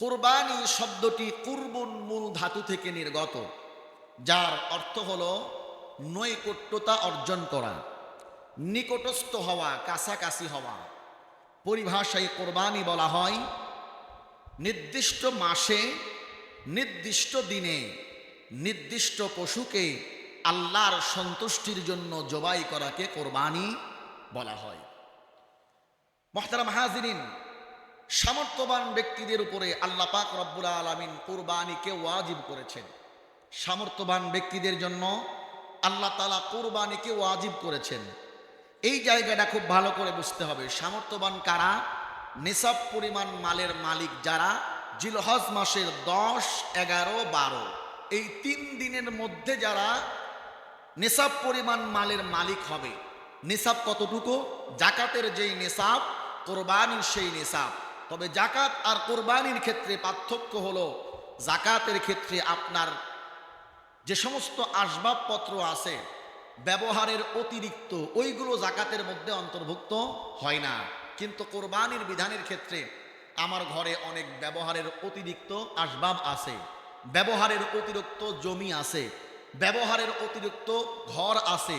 কোরবানি শব্দটি কুরবুন মূল ধাতু থেকে নির্গত, যার অর্থ হল নৈকট্যতা অর্জন করা, নিকটস্থ হওয়া, কাছাকাছি হওয়া। পরিভাষায় কোরবানি বলা হয় নির্দিষ্ট মাসে, নির্দিষ্ট দিনে, নির্দিষ্ট পশুকে আল্লাহর সন্তুষ্টির জন্য জবাই করাকে কোরবানি বলা হয়। মহতারাম হাজিরিন সামর্থ্যবান ব্যক্তিদের উপরে আল্লাহ পাক রব্বুল আলমিন কোরবানিকে ওয়াজিব করেছেন। সামর্থ্যবান ব্যক্তিদের জন্য আল্লাহ তালা কোরবানিকে ওয়াজিব করেছেন। এই জায়গাটা খুব ভালো করে বুঝতে হবে। সামর্থ্যবান কারা? নিসাব পরিমাণ মালের মালিক যারা জিলহজ মাসের দশ, এগারো, বারো। এই তিন দিনের মধ্যে যারা নিসাব পরিমাণ মালের মালিক হবে। নিসাব কতটুকু? জাকাতের যেই নিসাব, কোরবানির সেই নিসাব। তবে জাকাত আর কোরবানির ক্ষেত্রে পার্থক্য হলো, জাকাতের ক্ষেত্রে আপনার যে সমস্ত আসবাবপত্র আছে, ব্যবহারের অতিরিক্ত, ওইগুলো জাকাতের মধ্যে অন্তর্ভুক্ত হয় না। কিন্তু কোরবানির বিধানের ক্ষেত্রে আমার ঘরে অনেক ব্যবহারের অতিরিক্ত আসবাব আছে, ব্যবহারের অতিরিক্ত জমি আছে, ব্যবহারের অতিরিক্ত ঘর আছে,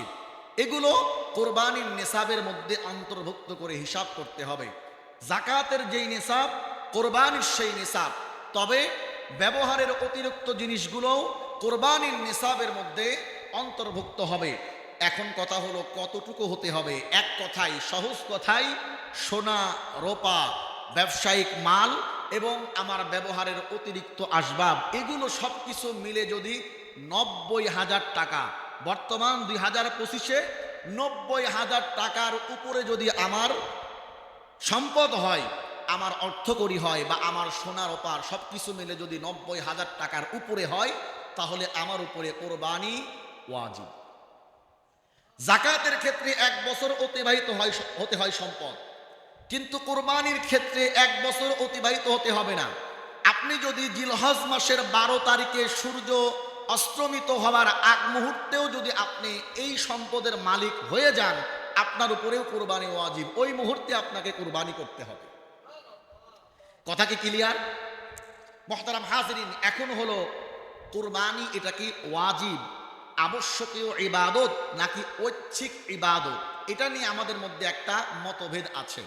এগুলো কোরবানির নেশাবের মধ্যে অন্তর্ভুক্ত করে হিসাব করতে হবে। জাকাতের যেই নেশাব কোরবানির সেই নেশাব তবে ব্যবহারের অতিরিক্ত জিনিসগুলোও কোরবানির নেশাবের মধ্যে অন্তর্ভুক্ত হবে। এখন কথা হলো কতটুকু হতে হবে? এক কথাই সহজ কথাই সোনা, রোপা, ব্যবসায়িক মাল এবং আমার ব্যবহারের অতিরিক্ত আসবাব, এগুলো সব কিছু মিলে যদি নব্বই হাজার টাকা, বর্তমান দুই হাজার পঁচিশে নব্বই হাজার টাকার উপরে যদি আমার সম্পদ হয়, আমার অর্থকরী হয় বা আমার সোনার ওপার সব কিছু মিলে যদি নব্বই হাজার টাকার উপরে হয়, তাহলে আমার উপরে কোরবানি ওয়াজিব। জাকাতের ক্ষেত্রে এক বছর অতিবাহিত হয়, হতে হয় সম্পদ। কিন্তু কোরবানির ক্ষেত্রে এক বছর অতিবাহিত হতে হবে না। আপনি যদি জিলহজ মাসের বারো তারিখে সূর্য অস্ত্রমিত হওয়ার আগ মুহূর্তেও যদি আপনি এই সম্পদের মালিক হয়ে যান আপনার উপরেও কোরবানি ওয়াজিব। ওই মুহূর্তে আপনাকে কোরবানি করতে হবে। কথা কি ক্লিয়ার মহতারাম হাজরিন, এখন হলো কোরবানি এটা কি ওয়াজিব, আবশ্যকীয় ইবাদত নাকি ঐচ্ছিক ইবাদত? এটা নিয়ে আমাদের মধ্যে একটা মতভেদ আছে।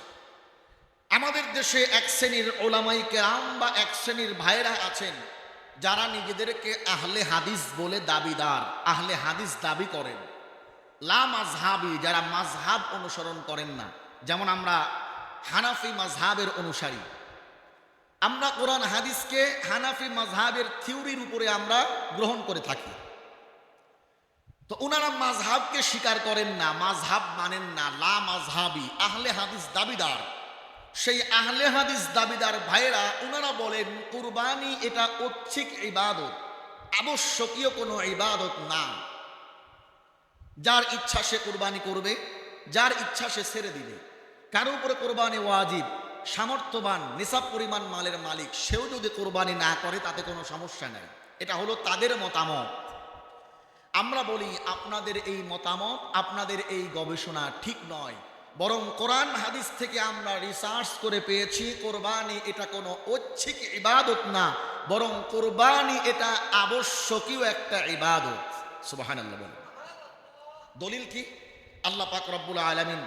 আমাদের দেশে এক শ্রেণির ওলামাই কেরাম বা এক শ্রেণির ভাইরা আছেন, যারা নিজেদেরকে আহলে হাদিস বলে দাবিদার, আহলে হাদিস দাবি করেন। লা মাজহাবি যারা মাজহাব অনুসরণ করেন না। যেমন আমরা হানাফি মাজহাবের অনুসারী। আমরা কোরআন হাদিসকে হানাফি মাজহাবের থিওরির উপরে আমরা গ্রহণ করে থাকি। তো ওনারা মাজহাবকে স্বীকার করেন না মাজহাব মানেন না, লা মাজহাবি আহলে হাদিস দাবিদার। সেই আহলে হাদিস দাবিদার ভাইয়েরা ওনারা বলেন, কুরবানি এটা ঐচ্ছিক ইবাদত, আবশ্যকীয় কোনো ইবাদত না। যার ইচ্ছা সে কোরবানি করবে, যার ইচ্ছা সে ছেড়ে দিবে। কারও উপরে কোরবানি ওয়াজিব, সামর্থ্যবান, নিসাব পরিমাণ মালের মালিক, সেও যদি কোরবানি না করে, তাতে কোনো সমস্যা নেই। এটা হলো তাদের মতামত। আমরা বলি, আপনাদের এই মতামত, আপনাদের এই গবেষণা ঠিক নয়। বরং কোরআন হাদিস থেকে আমরা রিসার্চ করে পেয়েছি, কোরবানি এটা কোনো ঐচ্ছিক ইবাদত না, বরং কোরবানি এটা আবশ্যকীয় একটা ইবাদত। সুবাহান বলেন। দলিল কি? আল্লাহ পাক রব্বুল আলমিন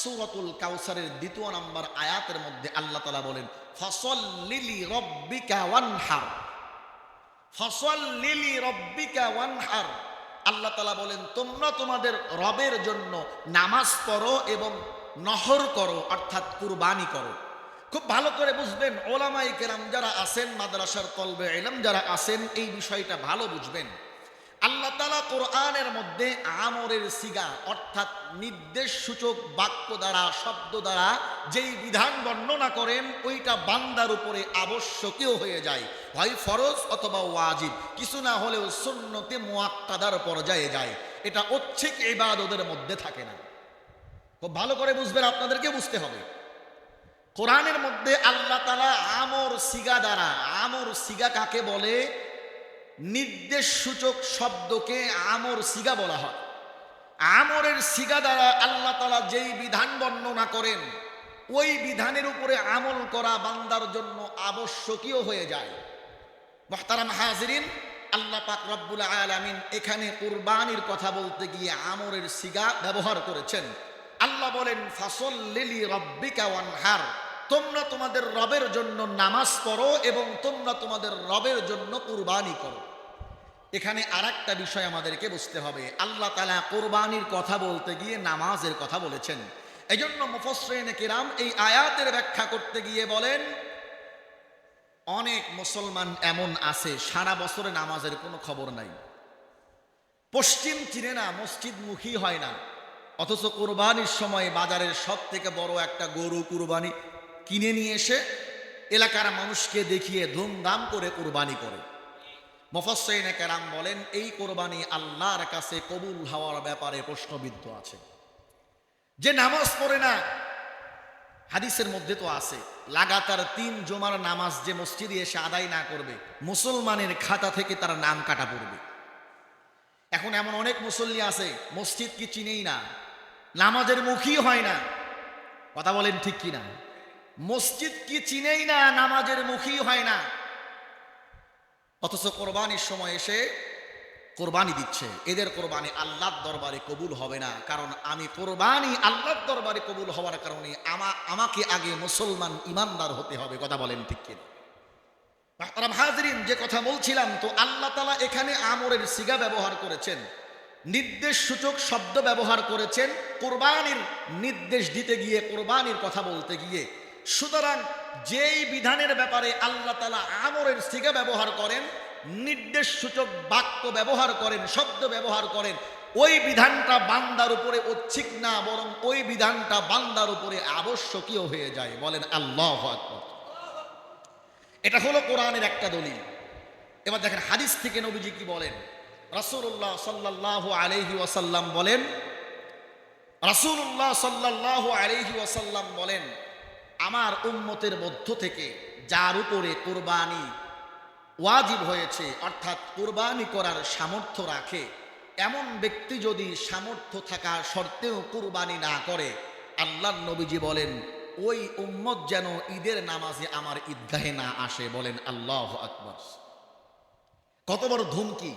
সুরতুল কাউসারের দ্বিতীয় নম্বর আয়াতের মধ্যে আল্লাহ তালা বলেন ফসল লিলি রব্বিকা ওয়ানহার। ফসল লিলি রব্বিকা ওয়ানহার। আল্লাহ তালা বলেন, তোমরা তোমাদের রবের জন্য নামাজ পড়ো এবং নহর করো, অর্থাৎ কুরবানি করো। খুব ভালো করে বুঝবেন ওলামাই কেরাম যারা আছেন, মাদ্রাসার কলবে এলাম যারা আছেন, এই বিষয়টা ভালো বুঝবেন। আল্লাহ তালা কোরআনের মধ্যে আমরের সিগা, অর্থাৎ নির্দেশ সূচক বাক্য দ্বারা, শব্দ দ্বারা যেই বিধান বর্ণনা করেন, ওইটা বান্দার উপরে আবশ্যকীয় হয়ে যায়। হয় ফরজ অথবা ওয়াজিব, কিছু না হলেও সুন্নতে মোয়াক্কাদার পর্যায়ে যায়। এটা ঐচ্ছিক ইবাদতের মধ্যে থাকে না। খুব ভালো করে বুঝবেন, আপনাদেরকে বুঝতে হবে। কোরআনের মধ্যে আল্লাহ তালা আমর সিগা দ্বারা, আমর সিগা কাকে বলে? নির্দেশ সূচক শব্দকে আমর সিগা বলা হয়। আমরের সিগা দ্বারা আল্লাহ তালা যেই বিধান বর্ণনা করেন, ওই বিধানের উপরে আমল করা বান্দার জন্য আবশ্যকীয় হয়ে যায়। মোহতারাম হাজরিন, আল্লাহ পাক রব্বুল আলামিন এখানে কুরবানির কথা বলতে গিয়ে আমরের সিগা ব্যবহার করেছেন। আল্লাহ বলেন ফাসল লিলি রব্বিকা ওয়ানহার। তোমরা তোমাদের রবের জন্য নামাজ পড়ো এবং তোমরা তোমাদের রবের জন্য কুরবানি করো। এখানে আর একটা বিষয় আমাদেরকে বুঝতে হবে। আল্লাহ তালা কোরবানির কথা বলতে গিয়ে নামাজের কথা বলেছেন। এই জন্য মুফসরেন কিরাম এই আয়াতের ব্যাখ্যা করতে গিয়ে বলেন, অনেক মুসলমান এমন আছে, সারা বছরে নামাজের কোনো খবর নাই। পশ্চিম চিনে না, মসজিদমুখী হয় না। অথচ কোরবানির সময় বাজারের সব থেকে বড় একটা গরু কুরবানি কিনে নিয়ে এসে এলাকার মানুষকে দেখিয়ে ধুমধাম করে কোরবানি করে। মফসেন কেরাম বলেন, এই কোরবানি আল্লাহর কাছে কবুল হওয়ার ব্যাপারে প্রশ্নবিদ্ধ আছে। যে নামাজ পড়ে না, হাদিসের মধ্যে তো আছে, লাগাতার তিন জমার নামাজ যে মসজিদে এসে আদায় না করবে, মুসলমানের খাতা থেকে তার নাম কাটা পড়বে। এখন এমন অনেক মুসল্লি আছে, মসজিদ কি চিনেই না, নামাজের মুখী হয় না। কথা বলেন ঠিক কি না মসজিদ কি চিনেই না নামাজের মুখী হয় না? অথচ কোরবানির সময় এসে কোরবানি দিচ্ছে। এদের কোরবানি আল্লাহর দরবারে কবুল হবে না। কারণ আমি কোরবানি আল্লাহর দরবারে কবুল হওয়ার কারণে আমা, আমাকে আগে মুসলমান ইমানদার হতে হবে। কথা বলেন ঠিক কিনা? হাজরিন, যে কথা বলছিলাম তো আল্লাহ তালা এখানে আমরের সিগা ব্যবহার করেছেন। নির্দেশ সূচক শব্দ ব্যবহার করেছেন। কোরবানির নির্দেশ দিতে গিয়ে, কোরবানির কথা বলতে গিয়ে সুতরাং যেই বিধানের ব্যাপারে আল্লাহ তালা আমরের সিগা ব্যবহার করেন, নির্দেশ সূচক বাক্য ব্যবহার করেন, শব্দ ব্যবহার করেন, ওই বিধানটা বান্দার উপরে ঐচ্ছিক না, বরং ওই বিধানটা বান্দার উপরে আবশ্যকীয় হয়ে যায়। বলেন আল্লাহ এটা হলো কোরআনের একটা দলিল। এবার দেখেন হাদিস থেকে নবীজি কি বলেন? রাসূলুল্লাহ সাল্লাল্লাহু আলাইহি ওয়াসাল্লাম বলেন, রাসূলুল্লাহ সাল্লাল্লাহু আলাইহি ওয়াসাল্লাম বলেন আমার উম্মতের মধ্য থেকে যার উপরে কোরবানি ওয়াজিব হয়েছে, অর্থাৎ কোরবানি করার সামর্থ্য রাখে, এমন ব্যক্তি যদি সামর্থ্য থাকা সত্ত্বেও কোরবানি না করে আল্লাহ নবীজি বলেন, ওই উম্মত যেন ঈদের নামাজে আমার ঈদগাহে না আসে, বলেন আল্লাহ আকবর। কত বড় ধুমকি।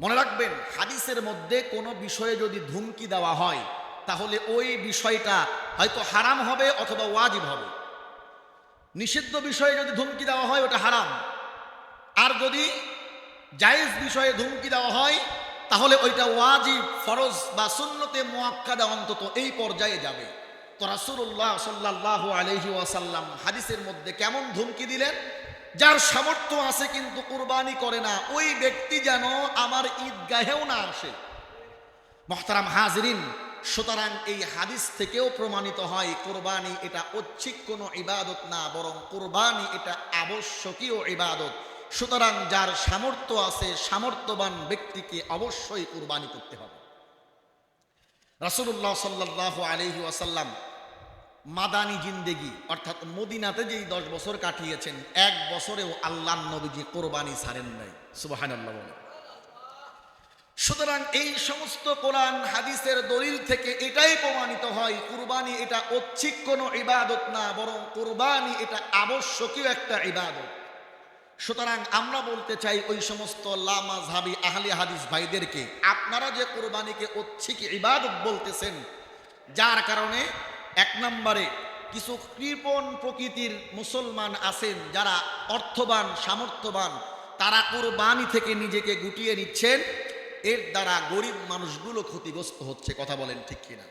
মনে রাখবেন, হাদিসের মধ্যে কোনো বিষয়ে যদি ধুমকি দেওয়া হয়, তাহলে ওই বিষয়টা হয়তো হারাম হবে অথবা ওয়াজিব হবে। নিষিদ্ধ বিষয়ে যদি ধুমকি দেওয়া হয়, ওটা হারাম। আর যদি জায়েজ বিষয়ে ধুমকি দেওয়া হয়, তাহলে ওইটা ওয়াজিব, ফরজ বা সুন্নতে মোয়াক্কাদা অন্তত এই পর্যায়ে যাবে। তো রাসূলুল্লাহ সাল্লাহ আলহি ওয়াসাল্লাম হাদিসের মধ্যে কেমন ধুমকি দিলেন? যার সামর্থ্য আছে কিন্তু কুরবানি করে না, ওই ব্যক্তি যেন আমার ঈদগাহেও না আসে। মহতারাম হাজরিন সুতরাং এই হাদিস থেকেও প্রমাণিত হয়, কোরবানি এটা ঐচ্ছিক কোনো ইবাদত না, বরং কোরবানি এটা আবশ্যকীয় ইবাদত। সুতরাং যার সামর্থ্য আছে, সামর্থ্যবান ব্যক্তিকে অবশ্যই কোরবানি করতে হবে। রাসূলুল্লাহ সাল্লাহ আলহি ওয়াসাল্লাম মাদানি জিন্দেগি, অর্থাৎ মদিনাতে যেই দশ বছর কাটিয়েছেন, এক বছরেও আল্লাহ নবীজি কোরবানি ছাড়েন নাই। সুবাহান আল্লাহ সুতরাং এই সমস্ত কোরআন, হাদিসের দলিল থেকে এটাই প্রমাণিত হয়, কুরবানি এটা ঐচ্ছিক কোনো ইবাদত না, বরং কুরবানি এটা আবশ্যকীয় একটা ইবাদত। সুতরাং আমরা বলতে চাই ওই সমস্ত লামাজহাবি আহলে হাদিস ভাইদেরকে, আপনারা যে কোরবানিকে ঐচ্ছিক ইবাদত বলতেছেন, যার কারণে এক নম্বরে কিছু কৃপণ প্রকৃতির মুসলমান আছেন, যারা অর্থবান, সামর্থ্যবান, তারা কোরবানি থেকে নিজেকে গুটিয়ে নিচ্ছেন এর দ্বারা গরিব মানুষগুলো ক্ষতিগ্রস্ত হচ্ছে, কথা বলেন ঠিক কিনা।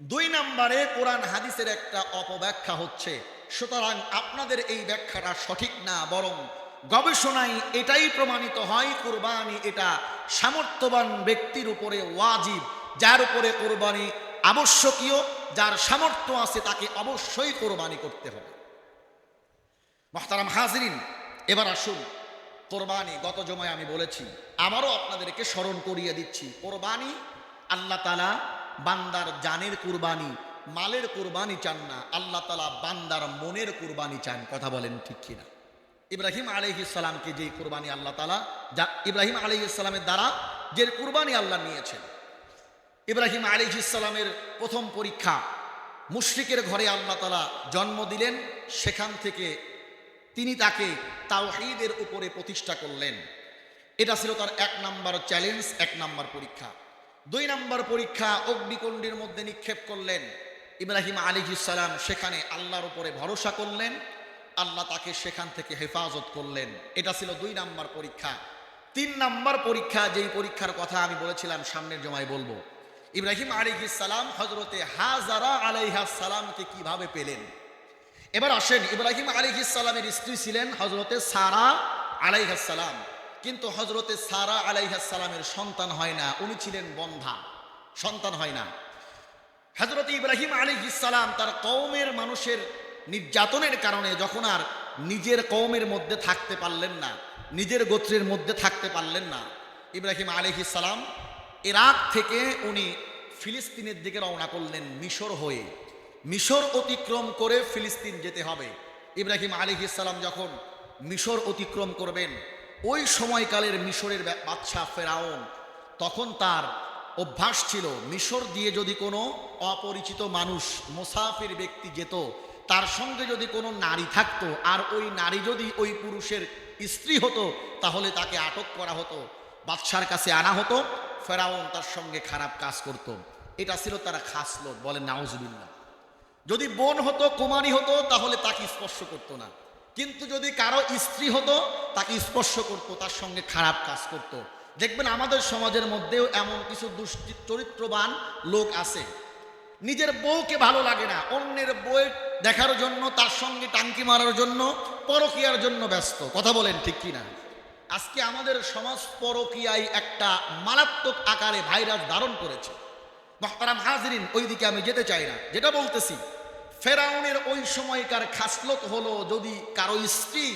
দুই নম্বরে কোরআন হাদিসের একটা অপব্যাখ্যা হচ্ছে, সুতরাং আপনাদের এই ব্যাখ্যাটা সঠিক না, বরং গবেষণায় এটাই প্রমাণিত হয়, কোরবানি এটা সামর্থ্যবান ব্যক্তির উপরে ওয়াজিব, যার উপরে কোরবানি আবশ্যকীয়, যার সামর্থ্য আছে তাকে অবশ্যই কোরবানি করতে হবে। মহতারাম হাজরিন, এবার আসুন। কোরবানি, গত জমায় আমি বলেছি আবারও আপনাদেরকে স্মরণ করিয়ে দিচ্ছি। কোরবানি, আল্লাহ তালা বান্দার জানের কুরবানি, মালের কুরবানি চান না, আল্লাহ তালা বান্দার মনের কুরবানি চান, কথা বলেন ঠিক কিনা? ইব্রাহিম আলহিসাল্লামকে যে কুরবানি আল্লাহ তালা যা ইব্রাহিম আলহিসাল্লামের দ্বারা যে কুরবানি আল্লাহ নিয়েছেন, ইব্রাহিম আলী ইসলামের প্রথম পরীক্ষা, মুশরিকের ঘরে আল্লাহ তালা জন্ম দিলেন, সেখান থেকে তিনি তাকে তাওহীদের উপরে প্রতিষ্ঠা করলেন। এটা ছিল তার এক নাম্বার চ্যালেঞ্জ, এক নাম্বার পরীক্ষা। দুই নাম্বার পরীক্ষা অগ্নিকুণ্ডের মধ্যে নিক্ষেপ করলেন। ইব্রাহিম আলী সালাম সেখানে আল্লাহর উপরে ভরসা করলেন। আল্লাহ তাকে সেখান থেকে হেফাজত করলেন। এটা ছিল দুই নাম্বার পরীক্ষা। তিন নাম্বার পরীক্ষা, যেই পরীক্ষার কথা আমি বলেছিলাম, সামনের জমায় বলব। ইব্রাহিম আলী সালাম হজরতে হাজারা আলাইহা সালামকে কীভাবে পেলেন? এবার আসেন ইব্রাহিম আলাইহিসাল্লামের স্ত্রী ছিলেন হজরতে সারা আলাইহাসালাম কিন্তু হজরতে সারা আলাইহাসালামের সন্তান হয় না, উনি ছিলেন বন্ধা, সন্তান হয় না। হজরত ইব্রাহিম আলাইহিসালাম তার কওমের মানুষের নির্যাতনের কারণে যখন আর নিজের কওমের মধ্যে থাকতে পারলেন না, নিজের গোত্রের মধ্যে থাকতে পারলেন না, ইব্রাহিম আলাইহিসালাম ইরাক থেকে উনি ফিলিস্তিনের দিকে রওনা করলেন মিশর হয়ে। মিশর অতিক্রম করে ফিলিস্তিন যেতে হবে। ইব্রাহিম আলী ইসালাম যখন মিশর অতিক্রম করবেন, ওই সময়কালের মিশরের বাদশাহ ফেরাউন, তখন তার অভ্যাস ছিল, মিশর দিয়ে যদি কোনো অপরিচিত মানুষ মুসাফির ব্যক্তি যেত, তার সঙ্গে যদি কোনো নারী থাকতো, আর ওই নারী যদি ওই পুরুষের স্ত্রী হতো, তাহলে তাকে আটক করা হতো, বাদশার কাছে আনা হতো, ফেরাউন তার সঙ্গে খারাপ কাজ করত। এটা ছিল তারা খাস লোক, বলে নাউজুবিল্লাহ। যদি বোন হতো, কুমারী হতো, তাহলে তাকে স্পর্শ করতো না। কিন্তু যদি কারও স্ত্রী হতো, তাকে স্পর্শ করতো, তার সঙ্গে খারাপ কাজ করত। দেখবেন আমাদের সমাজের মধ্যেও এমন কিছু দুষ্টি, চরিত্রবান লোক আছে। নিজের বউকে ভালো লাগে না, অন্যের বউয়ের দেখার জন্য, তার সঙ্গে টাঙ্কি মারার জন্য, পরকিয়ার জন্য ব্যস্ত। কথা বলেন ঠিক কি না আজকে আমাদের সমাজ পরকিয়ায় একটা মারাত্মক আকারে ভাইরাস ধারণ করেছে। মহতারাম হাজরিন, ওইদিকে আমি যেতে চাই না। যেটা বলতেছি ফেরাউনের ওই সময়কার খাসলত হলো যদি কারও স্ত্রী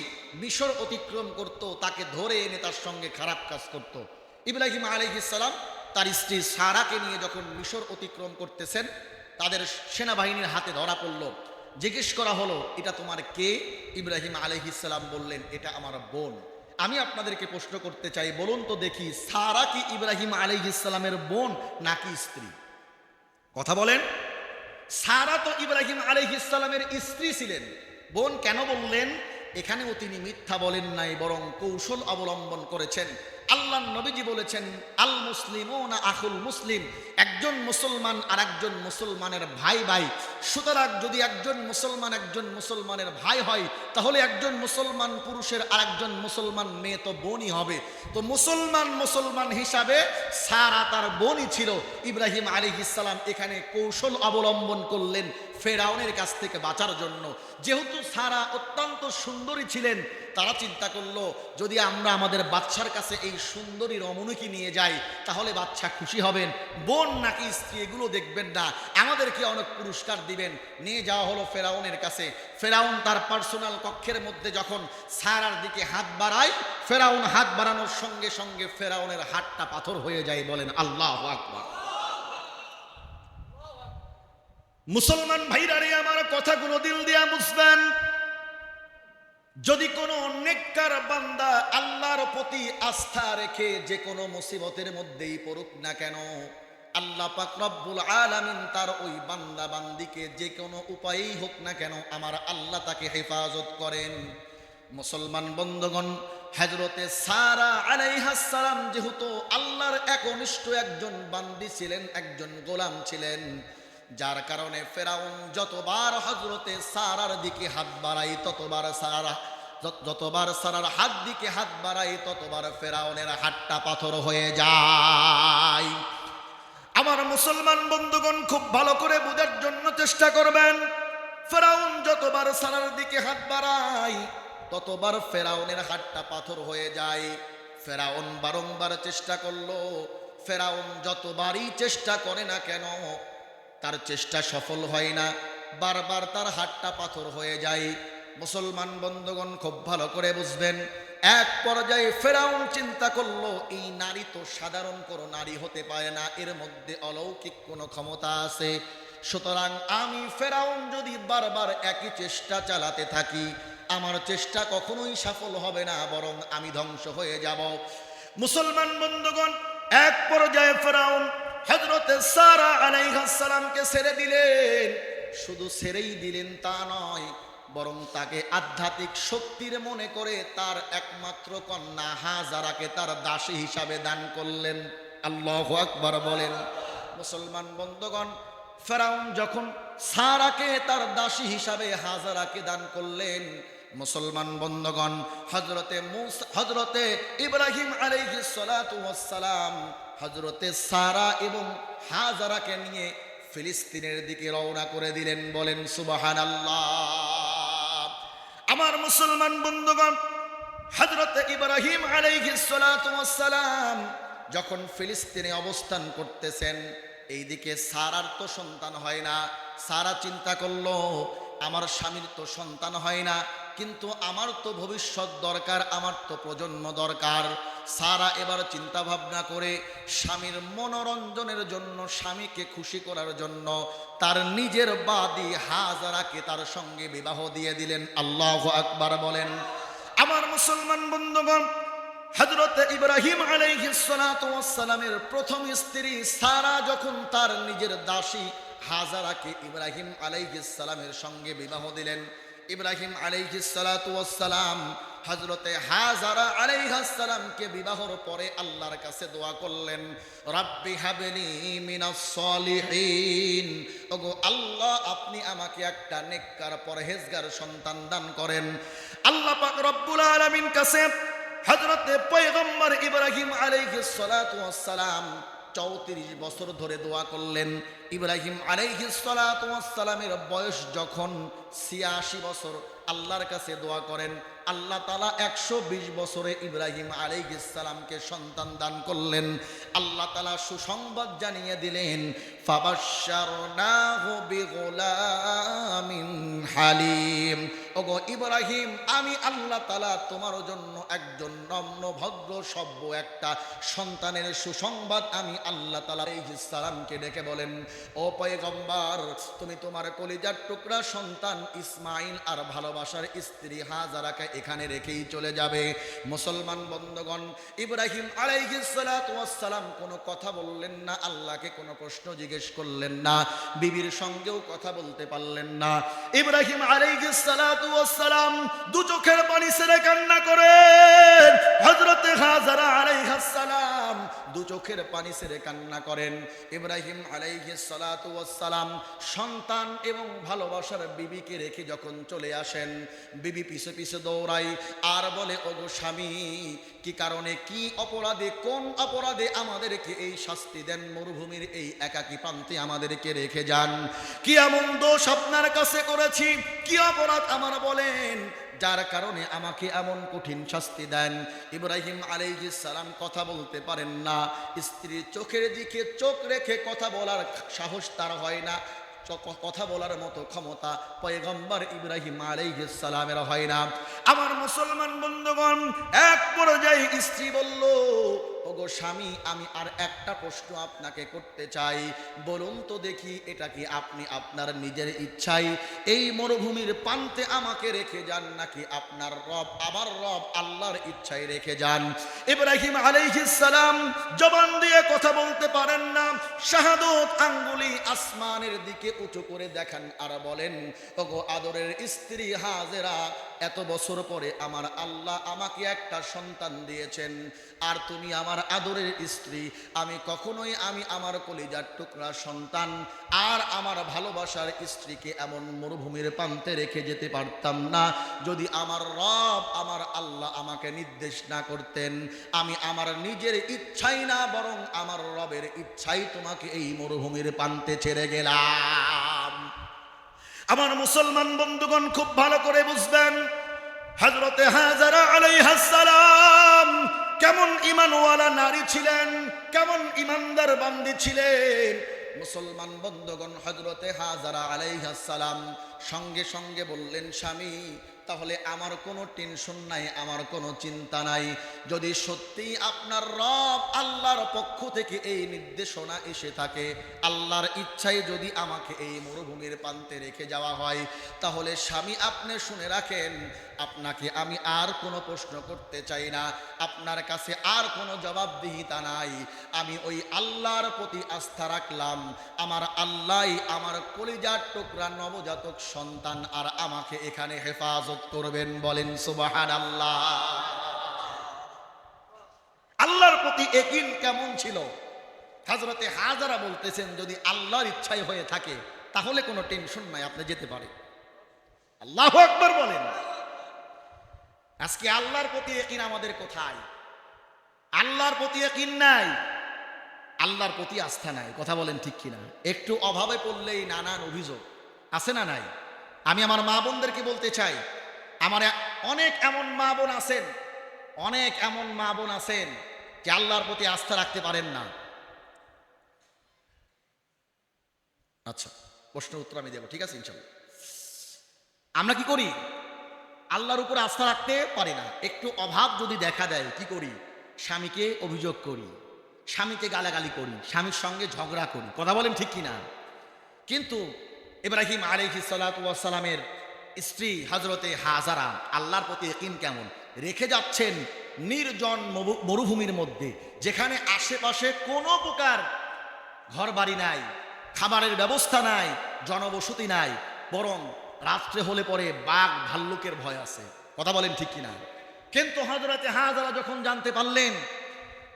মিশর অতিক্রম করত, তাকে ধরে এনে তার সঙ্গে খারাপ কাজ করত। ইব্রাহিম আলহিসাল্লাম তার স্ত্রী সারাকে নিয়ে যখন মিশর অতিক্রম করতেছেন, তাদের সেনাবাহিনীর হাতে ধরা পড়ল। জিজ্ঞেস করা হলো, এটা তোমার কে? ইব্রাহিম আলহিসাল্লাম বললেন, এটা আমার বোন। আমি আপনাদেরকে প্রশ্ন করতে চাই, বলুন তো দেখি, সারা কি ইব্রাহিম আলহিসাল্লামের বোন নাকি স্ত্রী? কথা বলেন। সারা তো ইব্রাহিম ইসলামের স্ত্রী ছিলেন। বোন কেন বললেন, এখানেও তিনি মিথ্যা বলেন নাই, বরং কৌশল অবলম্বন করেছেন। আল্লাহ নবীজি বলেছেন, আল মুসলিম ও না আহুল মুসলিম। একজন মুসলমান আর একজন মুসলমানের ভাই ভাই। সুতরাং যদি একজন মুসলমান একজন মুসলমানের ভাই হয়, তাহলে একজন মুসলমান পুরুষের আর একজন মুসলমান মেয়ে তো বোনই হবে। তো মুসলমান মুসলমান হিসাবে সারা তার বোনই ছিল। ইব্রাহিম আলী ইসালাম এখানে কৌশল অবলম্বন করলেন। ফেরাউনের কাছ থেকে বাঁচার জন্য। যেহেতু সারা অত্যন্ত সুন্দরী ছিলেন, তারা চিন্তা করল, যদি আমরা আমাদের বাচ্চার কাছে এই সুন্দরী রমণীকে নিয়ে যাই, তাহলে বাচ্চা খুশি হবেন। বোন নাকি স্ত্রী, এগুলো দেখবেন না। আমাদেরকে অনেক পুরস্কার দিবেন। নিয়ে যাওয়া হলো ফেরাউনের কাছে। ফেরাউন তার পার্সোনাল কক্ষের মধ্যে যখন সারার দিকে হাত বাড়ায়, ফেরাউন হাত বাড়ানোর সঙ্গে সঙ্গে ফেরাউনের হাতটা পাথর হয়ে যায় বলেন আল্লাহ আকবার। মুসলমান ভাইরা রে আমার কথাগুলো দিল দিয়া বুঝবেন? যদি কোনো নেককার বান্দা আল্লাহর প্রতি আস্থা রেখে যে কোনো মুসিবতের মধ্যেই পড়ুক না কেন, আল্লাহ পাক রব্বুল আলামিন তার ওই বান্দা বান্দিকে যে কোনো উপায়েই হোক না কেন আমার আল্লাহ তাকে হেফাজত করেন। মুসলমান বন্ধগণ হজরতে সারা আলাইহাসালাম যেহেতু আল্লাহর একনিষ্ঠ একজন বান্দি ছিলেন, একজন গোলাম ছিলেন যার কারণে ফেরাউন যতবার হজরতে সারার দিকে হাত বাড়াই ততবার সারা যতবার সারার হাত দিকে হাত বাড়াই ততবার ফেরাউনের হাতটা পাথর হয়ে যায়। আমার মুসলমান বন্ধুগণ, খুব ভালো করে বোঝার জন্য চেষ্টা করবেন। ফেরাউন যতবার সারার দিকে হাত বাড়ায়, ততবার ফেরাউনের হাতটা পাথর হয়ে যায়। ফেরাউন বারংবার চেষ্টা করল। ফেরাউন যতবারই চেষ্টা করে না কেন তার চেষ্টা সফল হয় না। বারবার তার হাতটা পাথর হয়ে যায়। মুসলমান বন্ধুগণ খুব ভালো করে বুঝবেন, এক পর্যায়ে ফেরাউন চিন্তা করল, এই নারী তো সাধারণ কোনো নারী হতে পারে না, এর মধ্যে অলৌকিক কোনো ক্ষমতা আছে। সুতরাং আমি ফেরাউন যদি বারবার একই চেষ্টা চালাতে থাকি, আমার চেষ্টা কখনোই সফল হবে না, বরং আমি ধ্বংস হয়ে যাব। মুসলমান বন্ধুগণ, এক পর্যায়ে ফেরাউন হজরতে সারা আলাইহাসালামকে ছেড়ে দিলেন। শুধু ছেড়েই দিলেন তা নয়, বরং তাকে আধ্যাত্মিক শক্তির মনে করে তার একমাত্র কন্যা হাজারাকে তার দাসী হিসাবে দান করলেন। আল্লাহ আকবার বলেন, মুসলমান বন্ধগণ, ফেরাউন যখন সারাকে তার দাসী হিসাবে হাজারাকে দান করলেন মুসলমান বন্ধগণ হজরতে হজরতে ইব্রাহিম সালাতু সালাম হজরতে সারা এবং হাজারাকে নিয়ে ফিলিস্তিনের দিকে রওনা করে দিলেন, বলেন সুবাহান আমার মুসলমান বন্ধুগণ হজরত ইব্রাহিম আলাইহিসালাম যখন ফিলিস্তিনে অবস্থান করতেছেন, এইদিকে সারার তো সন্তান হয় না, সারা চিন্তা করল আমার স্বামীর তো সন্তান হয় না, কিন্তু আমার তো ভবিষ্যৎ দরকার, আমার তো প্রজন্ম দরকার। সারা এবার চিন্তা ভাবনা করে স্বামীর মনোরঞ্জনের জন্য, স্বামীকে খুশি করার জন্য তার নিজের বাদী হাজারাকে তার সঙ্গে বিবাহ দিয়ে দিলেন। আল্লাহ আকবার বলেন, আমার মুসলমান বন্ধুগণ হজরত ইব্রাহিম আলাইহিসসালামের প্রথম স্ত্রী সারা যখন তার নিজের দাসী হাজারাকে ইব্রাহিম আলাইহিসসালামের সঙ্গে বিবাহ দিলেন। ইব্রাহিম আলাইহিসসালাম হজরতে হাজারা আলাইহাসালামকে বিবাহর পরে আল্লাহর কাছে দোয়া করলেন, রাব্বি হাবেলি মিনাস সলিহিন। ওগো আল্লাহ, আপনি আমাকে একটা নেককার পরহেজগার সন্তান দান করেন। আল্লাহ পাক রব্বুল আলামিন কাছে হজরতে পয়গম্বর ইব্রাহিম আলাইহিস চৌত্রিশ বছর ধরে দোয়া করলেন। ইব্রাহিম আলাইহিসালামের বয়স যখন ছিয়াশি বছর, আল্লাহর কাছে দোয়া করেন। আল্লাহ তালা একশো বিশ বছরে ইব্রাহিম আলাইহিসালামকে সন্তান দান করলেন। আল্লাহ তালা সুসংবাদ জানিয়ে দিলেন হালিম। ওগো ইব্রাহিম, আমি আল্লাহ তালা তোমার জন্য একজন নম্র, ভদ্র, সভ্য একটা সন্তানের সুসংবাদ আমি আল্লাহ তালা সালামকে ডেকে বলেন, ও পয়গম্বর, তুমি তোমার কলিজার টুকরা সন্তান ইসমাইল আর ভালোবাসার স্ত্রী হাজারাকে এখানে রেখেই চলে যাবে। মুসলমান বন্ধগণ, ইব্রাহিম আলাইহিসালাম কোনো কথা বললেন না, আল্লাহকে কোনো প্রশ্ন জিজ্ঞেস করলেন না, বিবির সঙ্গেও কথা বলতে পারলেন না। ইব্রাহিম আলাইহিসালাম দু চোখের পানি ছেড়ে কান্না করেন। হজরতে হাজারা আলাইহাসালাম দু চোখের পানি ছেড়ে কান্না করেন। ইব্রাহিম আলাইহিসালাম সন্তান এবং ভালোবাসার বিবিকে রেখে যখন চলে আসেন, বিবি পিছে পিছে দৌড়াই আর বলে, ওগো স্বামী, কি কারণে, কি অপরাধে, কোন অপরাধে আমাদেরকে এই শাস্তি দেন? মরুভূমির এই একাকী প্রান্তে আমাদেরকে রেখে যান। কি এমন দোষ আপনার কাছে করেছি? কি অপরাধ? আমার বলেন যার কারণে আমাকে এমন কঠিন শাস্তি দেন। ইব্রাহিম আলাইহিস সালাম কথা বলতে পারেন না। স্ত্রী চোখের দিকে চোখ রেখে কথা বলার সাহস তার হয় না। কথা বলার মতো ক্ষমতা পয়গম্বর ইব্রাহিম আলাইহিস সালামের হয় না। আমার মুসলমান বন্ধুগণ, এক পর্যায়ে স্ত্রী বলল ওগো স্বামী, আমি আর একটা প্রশ্ন আপনাকে করতে চাই। বলুন তো দেখি, এটা কি আপনি আপনার নিজের ইচ্ছাই? এই মরুভূমির প্রান্তে আমাকে রেখে যান নাকি আপনার রব? আবার রব আল্লাহর ইচ্ছায় রেখে যান। ইব্রাহিম সালাম জবান দিয়ে কথা বলতে পারেন না। শাহাদত আঙ্গুলি আসমানের দিকে উঁচু করে দেখান আর বলেন, ওগো আদরের স্ত্রী হাজেরা এত বছর পরে আমার আল্লাহ আমাকে একটা সন্তান দিয়েছেন। আর তুমি আমার আদরের স্ত্রী, আমি কখনোই আমি আমার কলিজার টুকরা সন্তান আর আমার ভালোবাসার স্ত্রীকে এমন মরুভূমির প্রান্তে রেখে যেতে পারতাম না। যদি আমার রব, আমার আল্লাহ আমাকে নির্দেশ না করতেন, আমি আমার নিজের ইচ্ছাই না, বরং আমার রবের ইচ্ছাই তোমাকে এই মরুভূমির প্রান্তে ছেড়ে গেলাম। আমার মুসলমান বন্ধুগণ খুব ভালো করে বুঝবেন হজরতে হাজারা আলাইহাসালাম কেমন ইমানওয়ালা নারী ছিলেন, কেমন ইমানদার বান্দি ছিলেন। মুসলমান বন্ধগণ হজরতে হাজারা আলাইহাসালাম সঙ্গে সঙ্গে বললেন, স্বামী তাহলে আমার কোনো টেনশন নাই, আমার কোনো চিন্তা নাই। যদি সত্যি আপনার রব আল্লাহর পক্ষ থেকে এই নির্দেশনা এসে থাকে, আল্লাহর ইচ্ছায় যদি আমাকে এই মরুভূমির প্রান্তে রেখে যাওয়া হয়, তাহলে স্বামী আপনি শুনে রাখেন আপনাকে আমি আর কোনো প্রশ্ন করতে চাই না। আপনার কাছে আর কোনো জবাবদিহিতা নাই। আমি ওই আল্লাহর প্রতি আস্থা রাখলাম। আমার আল্লাহ আমার কলিজার টুকরা নবজাতক সন্তান আর আমাকে এখানে হেফাজত করবেন বলেন সুবাহান আল্লাহ আল্লাহর প্রতি একিন কেমন ছিল? হাজরতে হাজারা বলতেছেন, যদি আল্লাহর ইচ্ছাই হয়ে থাকে, তাহলে কোনো টেনশন নাই, আপনি যেতে পারে আল্লাহ আকবার বলেন। আজকে আল্লাহর প্রতি একিন আমাদের কোথায়? আল্লাহর প্রতি একিন নাই। আল্লাহর প্রতি আস্থা নাই। কথা বলেন ঠিক কিনা? একটু অভাবে পড়লেই নানান অভিযোগ। আছে না নাই? আমি আমার মা বোনদেরকে বলতে চাই, আমার অনেক এমন মা বোন আছেন, অনেক এমন মা বোন আছেন যে আল্লাহর প্রতি আস্থা রাখতে পারেন না। আচ্ছা প্রশ্ন উত্তর আমি দেবো। ঠিক আছে, ইনশাল্লাহ। আমরা কি করি? আল্লাহর উপর আস্থা রাখতে পারে না। একটু অভাব যদি দেখা দেয়, কি করি? স্বামীকে অভিযোগ করি, স্বামীকে গালাগালি করি, স্বামীর সঙ্গে ঝগড়া করি, কথা বলেন ঠিক কিনা? কিন্তু ইব্রাহিম আলহি সালামের স্ত্রী হজরতে হাজারা, আল্লাহর প্রতি একিন কেমন? রেখে যাচ্ছেন নির্জন মরু- মরুভূমির মধ্যে, যেখানে আশেপাশে কোনো প্রকার ঘর বাড়ি নাই, খাবারের ব্যবস্থা নাই, জনবসতি নাই, বরং রাত্রে হলে পরে বাঘ ভাল্লুকের ভয় আছে। কথা বলেন ঠিক কিনা? কিন্তু হজরতে হাজারা যখন জানতে পারলেন,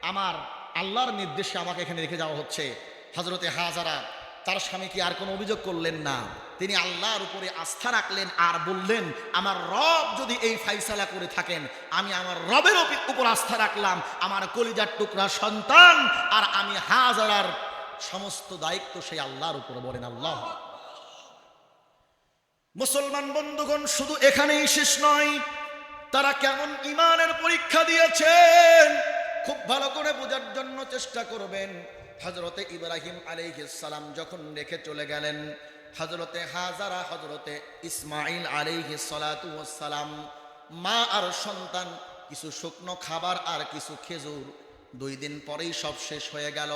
আমার আল্লাহর নির্দেশে আমাকে এখানে রেখে যাওয়া হচ্ছে হজরতে হাজারা তার স্বামীকে আর কোনো অভিযোগ করলেন না। তিনি আল্লাহর উপরে আস্থা রাখলেন আর বললেন, আমার রব যদি এই ফাইসালা করে থাকেন, আমি আমার রবের উপি- উপর আস্থা রাখলাম, আমার কলিজার টুকরা সন্তান, আর আমি হাজারার সমস্ত দায়িত্ব সেই আল্লাহর উপরে বলেন আল্লাহ মুসলমান বন্ধুগণ, শুধু এখানেই শেষ নয়, তারা কেমন ইমানের পরীক্ষা দিয়েছেন? খুব ভালো করে বোঝার জন্য চেষ্টা করবেন। হজরতে ইব্রাহিম সালাম যখন রেখে চলে গেলেন হজরতে হাজারা হজরতে ইসমাইল সালাম, মা আর সন্তান, কিছু শুকনো খাবার আর কিছু খেজুর, দুই দিন পরেই সব শেষ হয়ে গেল।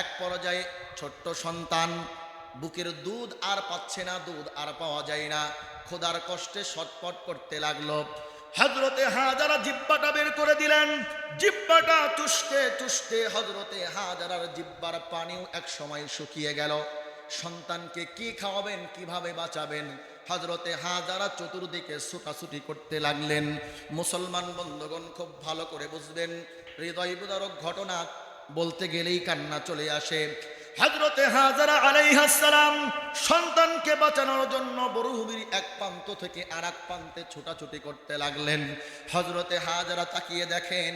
এক পর্যায়ে ছোট্ট সন্তান বুকের দুধ আর পাচ্ছে না, দুধ আর পাওয়া যায় না। খোদার কষ্টে ছটপট করতে লাগল। হজরতে হাজারা জিব্বাটা বের করে দিলেন। জিব্বাটা তুষতে তুষতে হজরতে হাজারার জিব্বার পানিও এক সময় শুকিয়ে গেল। সন্তানকে কি খাওয়াবেন, কীভাবে বাঁচাবেন? হজরতে হাজারা চতুর্দিকে ছুটাছুটি করতে লাগলেন। মুসলমান বন্ধগণ খুব ভালো করে বুঝবেন। হৃদয় ঘটনা বলতে গেলেই কান্না চলে আসে। হজরতে হাজারা আলাইহাসালাম সন্তানকে বাঁচানোর জন্য বরুভূমির এক প্রান্ত থেকে আর এক প্রান্তে ছোটাছুটি করতে লাগলেন। হজরতে হাজারা তাকিয়ে দেখেন,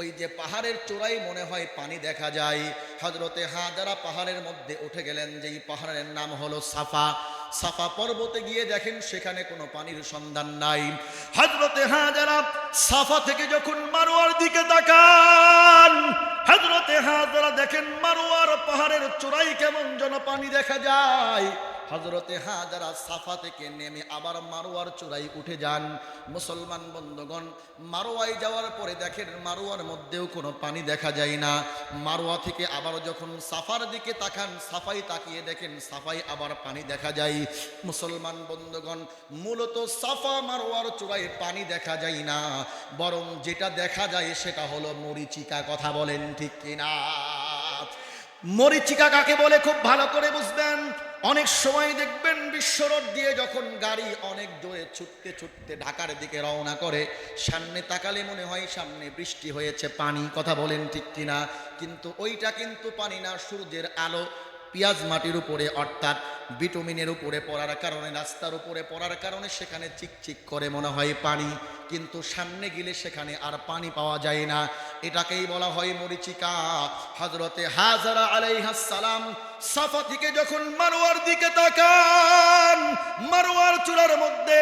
ওই যে পাহাড়ের চূড়াই মনে হয় পানি দেখা যায়। হজরতে হাজারা পাহাড়ের মধ্যে উঠে গেলেন, যেই পাহাড়ের নাম হলো সাফা। সাফা পর্বতে গিয়ে দেখেন সেখানে কোনো পানির সন্ধান নাই। হজরতে হাজারা সাফা থেকে যখন মারোয়ার দিকে তাকান হজরতে হাজারা দেখেন মারোয়ার পাহাড়ের চূড়াই কেমন যেন পানি দেখা যায়। হজরতে হাজারা সাফা থেকে নেমে আবার মারোয়ার চূড়াই উঠে যান। মুসলমান বন্ধুগণ মারোয়ায় যাওয়ার পরে দেখেন মারোয়ার মধ্যেও কোনো পানি দেখা যায় না। মারোয়া থেকে আবার যখন সাফার দিকে তাকান, সাফাই তাকিয়ে দেখেন সাফাই আবার পানি দেখা যায়। মুসলমান বন্ধুগণ, মূলত সাফা মারোয়ার চূড়ায় পানি দেখা যায় না। বরং যেটা দেখা যায় সেটা হলো মরিচিকা কথা বলেন ঠিক কিনা? মরিচিকা কাকে বলে খুব ভালো করে বুঝবেন? অনেক সময় দেখবেন বিশ্বরোড দিয়ে যখন গাড়ি অনেক জোরে ছুটতে ছুটতে ঢাকার দিকে রওনা করে, সামনে তাকালে মনে হয় সামনে বৃষ্টি হয়েছে, পানি, কথা বলেন ঠিক কিনা? কিন্তু ওইটা কিন্তু পানি না, সূর্যের আলো। পেঁয়াজ মাটির উপরে, অর্থাৎ ভিটামিনের উপরে পড়ার কারণে, রাস্তার উপরে পড়ার কারণে সেখানে চিকচিক করে মনে হয় পানি। কিন্তু সামনে গেলে সেখানে আর পানি পাওয়া যায় না। এটাকেই বলা হয় মরিচিকা। হজরতে হাজারা সালাম সাফা থেকে যখন মারোয়ার দিকে তাকান মারোয়ার চূড়ার মধ্যে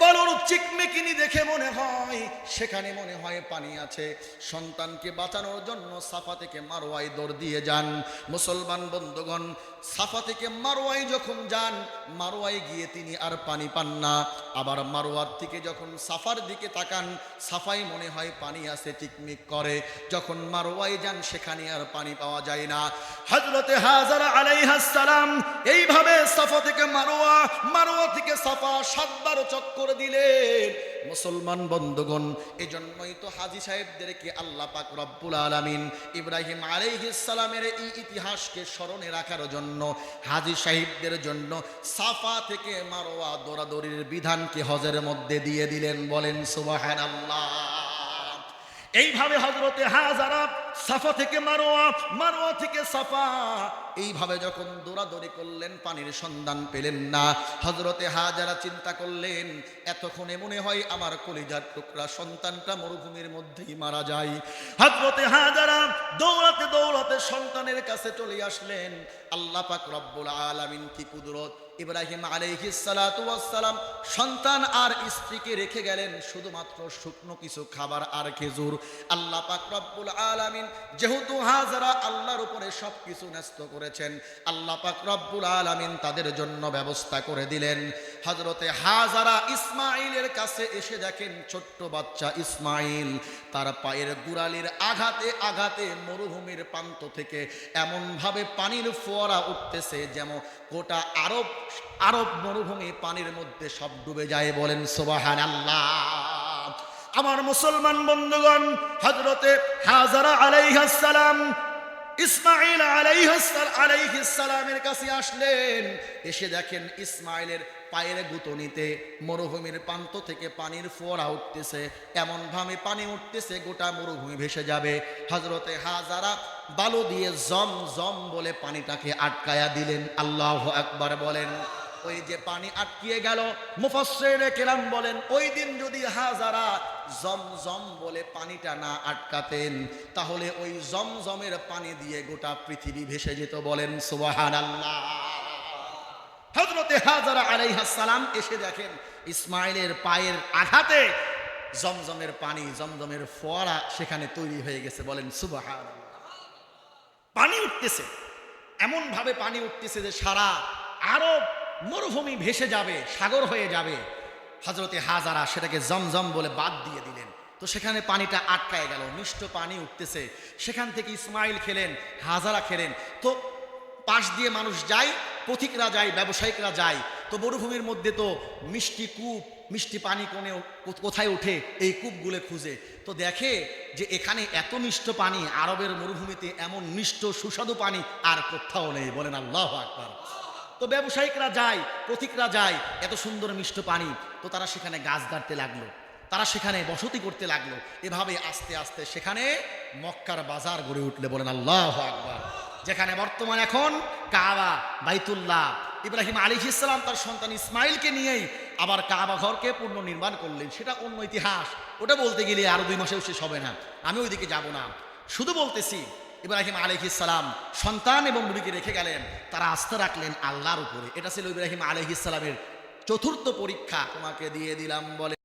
বালুর চিকন চিকমিকিনি দেখে মনে হয়, সেখানে মনে হয় পানি আছে। সন্তানকে বাঁচানোর জন্য সাফা থেকে মারোয়াই দৌড় দিয়ে যান। মুসলমান বন্ধুগণ সাফা থেকে মারোয়াই যখন যান মারোয়াই গিয়ে তিনি আর পানি পান না। আবার মারোয়ার থেকে যখন সাফার দিকে তাকান, সাফাই মনে হয় পানি আছে চিকমিক করে। যখন মারোয়াই যান, সেখানে আর পানি পাওয়া যায় না। হজরতে হাজার আলাইহাস সালাম এইভাবে সাফা থেকে মারোয়া মারোয়া থেকে সাফা সাতবার চক্কর দিলেন। মুসলমান বন্ধুগণ এই জন্যই তো হাজি সাহেবদেরকে আল্লাহ পাক রব্বুল আলামিন ইব্রাহিম সালামের এই ইতিহাসকে স্মরণে রাখার জন্য, হাজি সাহেবদের জন্য সাফা থেকে মারোয়া দৌড়াদৌড়ির বিধানকে হজের মধ্যে দিয়ে দিলেন, বলেন সুবহানাল্লাহ। এইভাবে হজরতে হাজারা সাফা থেকে মারোয়া মারোয়া থেকে সাফা। এইভাবে যখন দৌড়াদৌড়ি করলেন, পানির সন্ধান পেলেন না। হজরতে হাজারা চিন্তা করলেন, এতক্ষণে মনে হয় আমার কলিজার টুকরা সন্তানটা মরুভূমির মধ্যেই মারা যায়। হজরতে হাজারা দৌড়াতে দৌড়াতে সন্তানের কাছে চলে আসলেন। আল্লাহ পাক রব্বুল আলামিন কি কুদরত। ইব্রাহিম সালাম সন্তান আর স্ত্রীকে রেখে গেলেন, শুধুমাত্র শুকনো কিছু খাবার আর খেজুর। আল্লাহ পাক রব্বুল আলামিন যেহেতু হাজারা আল্লাহর উপরে সব কিছু ন্যস্ত করেছেন, আল্লাহ পাক রব্বুল আলামিন তাদের জন্য ব্যবস্থা করে দিলেন। হজরতে হাজারা ইসমাইলের কাছে এসে দেখেন ছোট্ট বাচ্চা ইসমাইল তার পায়ের গুড়ালির আঘাতে আঘাতে মরুভূমির প্রান্ত থেকে এমনভাবে পানির ফোয়ারা উঠতেছে যেমন গোটা আরব আরব মরুভূমি পানির মধ্যে সব ডুবে যায় বলেন সোবাহান আল্লাহ আমার মুসলমান বন্ধুগণ হজরতে হাজারা আলাইহাসালাম ইসমাইল আলাইহিসালামের কাছে আসলেন। এসে দেখেন ইসমাইলের পায়ের গুতনিতে মরুভূমির প্রান্ত থেকে পানির ফোয়ারা উঠতেছে। এমন ভাবে পানি উঠতেছে, গোটা মরুভূমি ভেসে যাবে। হজরতে হাজারা বালু দিয়ে জম জম বলে পানিটাকে আটকায়া দিলেন। আল্লাহ একবার বলেন, ওই যে পানি আটকিয়ে গেল মুফাসসির কেরাম বলেন, ওই দিন যদি হাজারা জমজম বলে পানিটা না আটকাতেন, তাহলে ওই জমজমের পানি দিয়ে গোটা পৃথিবী ভেসে যেত বলেন, সুবহানাল্লাহ। হজরতে হাজারা আলাইহাস সালাম এসে দেখেন, ইসমাইলের পায়ের আঘাতে জমজমের পানি, জমজমের ফোয়ারা সেখানে তৈরি হয়ে গেছে বলেন, সুবহানাল্লাহ। পানি উঠতেছে এমন ভাবে পানি উঠতেছে যে সারা আরব মরুভূমি ভেসে যাবে, সাগর হয়ে যাবে। হজরতে হাজারা সেটাকে জমজম বলে বাদ দিয়ে দিলেন। তো সেখানে পানিটা আটকায় গেল, মিষ্ট পানি উঠতেছে। সেখান থেকে ইসমাইল খেলেন, হাজারা খেলেন। তো পাশ দিয়ে মানুষ যায়, পথিকরা যায়, ব্যবসায়িকরা যায়। তো মরুভূমির মধ্যে তো মিষ্টি কূপ, মিষ্টি পানি কোনে কোথায় ওঠে? এই কূপগুলো খুঁজে। তো দেখে যে এখানে এত মিষ্ট পানি, আরবের মরুভূমিতে এমন মিষ্ট সুস্বাদু পানি আর কোথাও নেই। বলেন আল্লাহ আকবার। তো ব্যবসায়িকরা যায়, পথিকরা যায়, এত সুন্দর মিষ্ট পানি, তো তারা সেখানে গাছ গাড়তে লাগল। তারা সেখানে বসতি করতে লাগল। এভাবে আস্তে আস্তে সেখানে মক্কার বাজার গড়ে উঠলে বলেন আল্লাহ আকবার। যেখানে বর্তমান এখন কাবা, বাইতুল্লাহ, ইব্রাহিম আলী ইসলাম তার সন্তান ইসমাইলকে নিয়েই আবার কাবা ঘরকে পূর্ণ নির্মাণ করলেন। সেটা অন্য ইতিহাস। ওটা বলতে গেলে আরও দুই মাসেও শেষ হবে না। আমি ওইদিকে যাব না। শুধু বলতেছি ইব্রাহিম আলহিসাল্লাম সন্তান এবং বুড়িকে রেখে গেলেন, তারা আস্থা রাখলেন আল্লাহর উপরে। এটা ছিল ইব্রাহিম আলহিসাল্লামের চতুর্থ পরীক্ষা। তোমাকে দিয়ে দিলাম বলে